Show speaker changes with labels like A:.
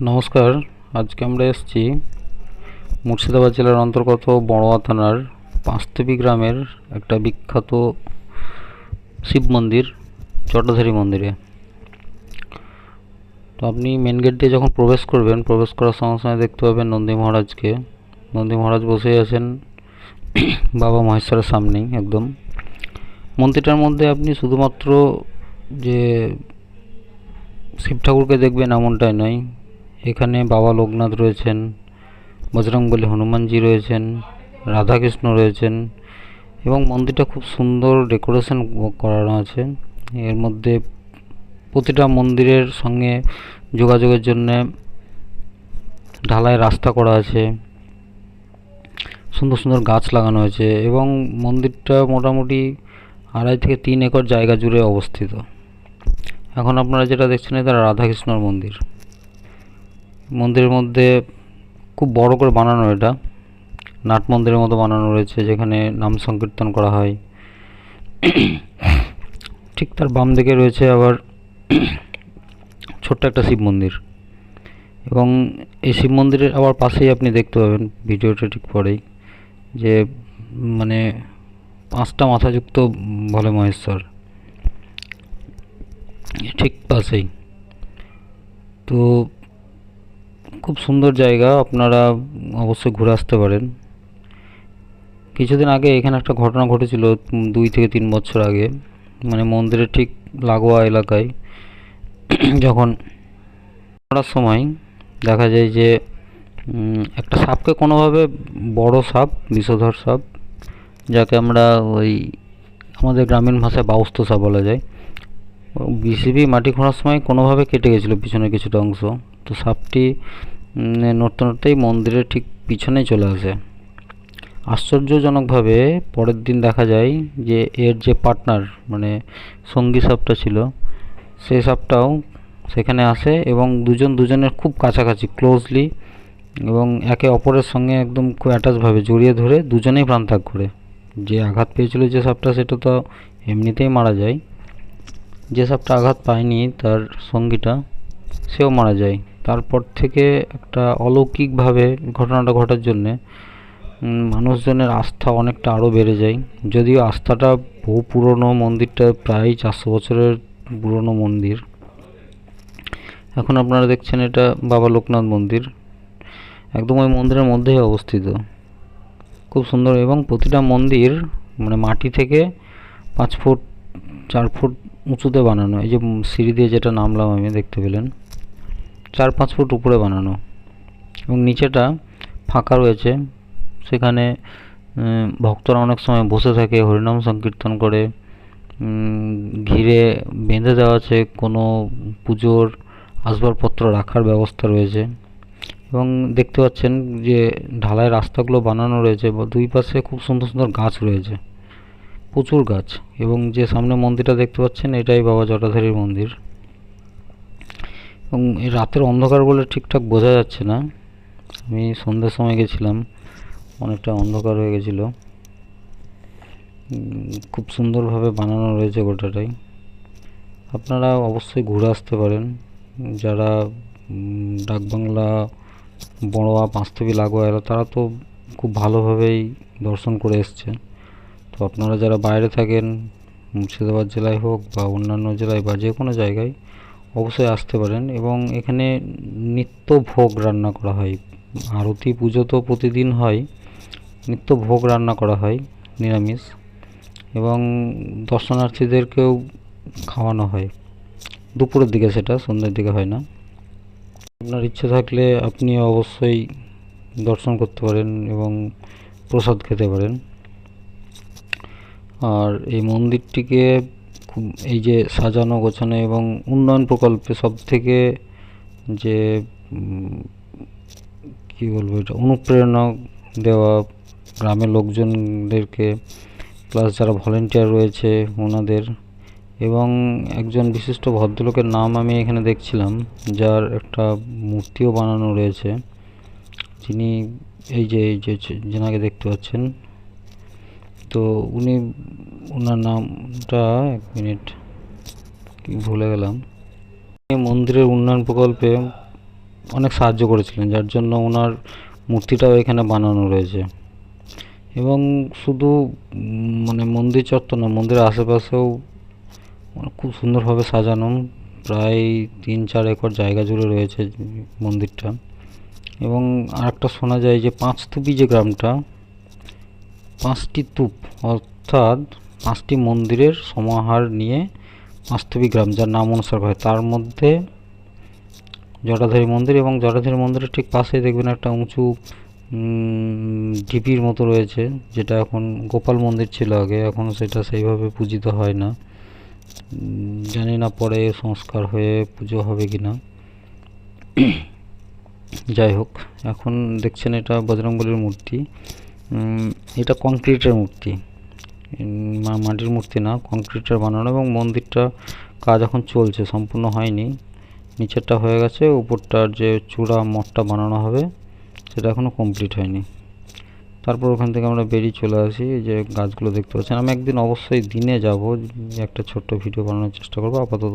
A: নমস্কার, আজকে আমরা এসেছি মুর্শিদাবাদ জেলার অন্তর্গত বড়োয়া থানার পাঁচতেপি গ্রামের একটা বিখ্যাত শিব মন্দির জটাধারী মন্দিরে। তো আপনি মেন গেট দিয়ে যখন প্রবেশ করবেন, প্রবেশ করার সঙ্গে সঙ্গে দেখতে পাবেন নন্দী মহারাজকে। নন্দী মহারাজ বসে আছেন বাবা মহেশ্বরের সামনেই একদম। মন্দিরটার মধ্যে আপনি শুধুমাত্র যে শিব ঠাকুরকে দেখবেন এমনটাই নয় এখানে বাবা লোকনাথ রয়েছেন, বজরংবলী হনুমানজি রয়েছেন, রাধাকৃষ্ণ রয়েছেন এবং মন্দিরটা খুব সুন্দর ডেকোরেশন করানো আছে। এর মধ্যে প্রতিটা মন্দিরের সঙ্গে যোগাযোগের জন্য ঢালাই রাস্তা করা আছে। সুন্দর সুন্দর গাছ লাগানো হয়েছে এবং মন্দিরটা মোটামুটি আড়াই থেকে তিন একর জায়গা জুড়ে অবস্থিত। এখন আপনারা যেটা দেখছেন এটা রাধাকৃষ্ণর মন্দির। মন্দিরের মধ্যে খুব বড় করে বানানো এটা। নাট মন্দিরের মতো বানানো রয়েছে, যেখানে নাম সংকীর্তন করা হয়। ঠিক তার বাম দিকে রয়েছে আবার ছোট্ট একটা শিব মন্দির। এবং এই শিব মন্দিরের আবার পাশেই আপনি দেখতে পাবেন ভিডিওটা ঠিক পরেই, যে মানে পাঁচটা মাথাযুক্ত বলে মহেশ্বর। ঠিক পাশেই। তো খুব সুন্দর জায়গা, আপনারা অবশ্যই ঘুরে আসতে পারেন। কিছুদিন আগে এখানে একটা ঘটনা ঘটেছিল দুই থেকে তিন বছর আগে। মানে মন্দিরের ঠিক লাগোয়া এলাকায়। যখন করার সময় দেখা যায় যে একটা সাপকে কোনোভাবে বড় সাপ, বিষধর সাপ, যাকে আমরা ওই আমাদের গ্রামীণ ভাষায় বাউস্ত সাপ বলা যায় বিসিবি মাটি খোঁড়ার সময় কোনোভাবে কেটে গেছিল পিছনে কিছুটা অংশ। তো সাপটি নড়তে মন্দিরের ঠিক পিছনেই চলে আসে। আশ্চর্যজনকভাবে পরের দিন দেখা যায় যে এর যে পার্টনার মানে সঙ্গী সাপটা ছিল সেই সাপটাও সেখানে আসে এবং দুজন দুজনের খুব কাছাকাছি ক্লোজলি এবং একে অপরের সঙ্গে একদম খুব অ্যাটাচভাবে জড়িয়ে ধরে দুজনেই প্রাণত্যাগ করে। যে আঘাত পেয়েছিল যে সাপটা, সেটা তো এমনিতেই মারা যায়। যে সাপটা আঘাত পায়নি তার সঙ্গীটা, সেও মারা যায়। তারপর থেকে একটা অলৌকিকভাবে ঘটনাটা ঘটার জন্যে মানুষজনের আস্থা অনেকটা আরও বেড়ে যায়। যদিও আস্থাটা বহু পুরনো মন্দিরটা প্রায় চারশো বছরের পুরনো মন্দির। এখন আপনারা দেখছেন এটা বাবা লোকনাথ মন্দির। একদম ওই মন্দিরের মধ্যেই অবস্থিত। খুব সুন্দর এবং প্রতিটা মন্দির মানে মাটি থেকে পাঁচ ফুট, চার ফুট উঁচুতে বানানো। এই যে সিঁড়ি দিয়ে যেটা নামলাম আমি, দেখতে পেলেন। চার পাঁচ ফুট উপরে বানানো। এবং নিচেটা ফাঁকা রয়েছে। সেখানে ভক্তরা অনেক সময় বসে থাকে, হরিনাম সংকীর্তন করে। ঘিরে বেঁধে দেওয়া আছে, কোনো পুজোর আসবাবপত্র রাখার ব্যবস্থা রয়েছে। এবং দেখতে পাচ্ছেন যে, ঢালাই রাস্তাগুলো বানানো রয়েছে, বা দুই পাশে খুব সুন্দর সুন্দর গাছ রয়েছে। প্রচুর গাছ। এবং যে সামনে মন্দিরটা দেখতে পাচ্ছেন, এটাই বাবা জটাধারীর মন্দির। এবং এই রাতের অন্ধকার বলে ঠিকঠাক বোঝা যাচ্ছে না। আমি সন্ধ্যের সময় গেছিলাম, অনেকটা অন্ধকার হয়ে গেছিল। খুব সুন্দরভাবে বানানো রয়েছে গোটাটাই। আপনারা অবশ্যই ঘুরে আসতে পারেন। যারা ডাকবাংলা, বড়োয়া পাঁচতবি লাগোয়া এরা তারা তো খুব ভালোভাবেই দর্শন করে এসছে। তো আপনারা যারা বাইরে থাকেন, মুর্শিদাবাদ জেলায় হোক বা অন্যান্য জেলায় বা যে কোনো জায়গায় অবশ্যই আসতে পারেন এবং এখানে নিত্য ভোগ রান্না করা হয়। আরতি পুজো তো প্রতিদিন হয়, নিত্য ভোগ রান্না করা হয়, নিরামিষ, এবং দর্শনার্থীদেরকেও খাওয়ানো হয়। দুপুরের দিকে সেটা, সন্ধ্যের দিকে হয় না। আপনার ইচ্ছে থাকলে আপনি অবশ্যই দর্শন করতে পারেন এবং প্রসাদ খেতে পারেন। আর এই মন্দিরটিকে এই যে সাজানো, গোছানো এবং উন্নয়ন প্রকল্পে সব থেকে যে কি বলব এটা, অনুপ্রেরণা দেওয়া গ্রামের লোকজনদেরকে প্লাস যারা ভলেন্টিয়ার রয়েছে ওনাদের এবং একজন বিশিষ্ট ভদ্রলোকের নাম আমি এখানে দেখছিলাম, যার একটা মূর্তিও বানানো রয়েছে। যিনি এই যে, এই যে- যেনাকে দেখতে পাচ্ছেন তো উনি ওনার নামটা এক মিনিট কি ভুলে গেলাম। এই মন্দিরের উন্নয়ন প্রকল্পে অনেক সাহায্য করেছিলেন, যার জন্য ওনার মূর্তিটাও এখানে বানানো রয়েছে। এবং শুধু মানে মন্দির চত্বর না, মন্দিরের আশেপাশেও মানে খুব সুন্দরভাবে সাজানো, প্রায় তিন চার একর জায়গা জুড়ে রয়েছে মন্দিরটা। এবং আরেকটা শোনা যায় যে পাঁচতুপি যে গ্রামটা পাঁচটি তুপ অর্থাৎ পাঁচটি মন্দিরের সমাহার নিয়ে পাঁচতুপি গ্রাম, যার নাম অনুসার হয় তার মধ্যে জটাধারী মন্দির এবং জটাধারী মন্দিরের ঠিক পাশেই দেখবেন একটা উঁচু ঢিপির মতো রয়েছে, যেটা এখন গোপাল মন্দির ছিল আগে, এখন সেটা সেইভাবে পূজিত হয় না। জানি না পরে সংস্কার হয়ে পুজো হবে কি না যাই হোক, এখন দেখছেন এটা বজরংবলীর মূর্তি। এটা কংক্রিটের মূর্তি। মাটির মূর্তি না কংক্রিটের বানানো এবং মন্দিরটা কাজ এখন চলছে, সম্পূর্ণ হয়নি। নিচেরটা হয়ে গেছে, উপরটার যে চূড়া মঠটা বানানো হবে, সেটা এখনও কমপ্লিট হয়নি। তারপর ওখান থেকে আমরা বেরিয়ে চলে আসি যে গাছগুলো দেখতে পাচ্ছেন। আমি একদিন অবশ্যই দিনে যাব, একটা ছোট্ট ভিডিও বানানোর চেষ্টা করব, আপাতত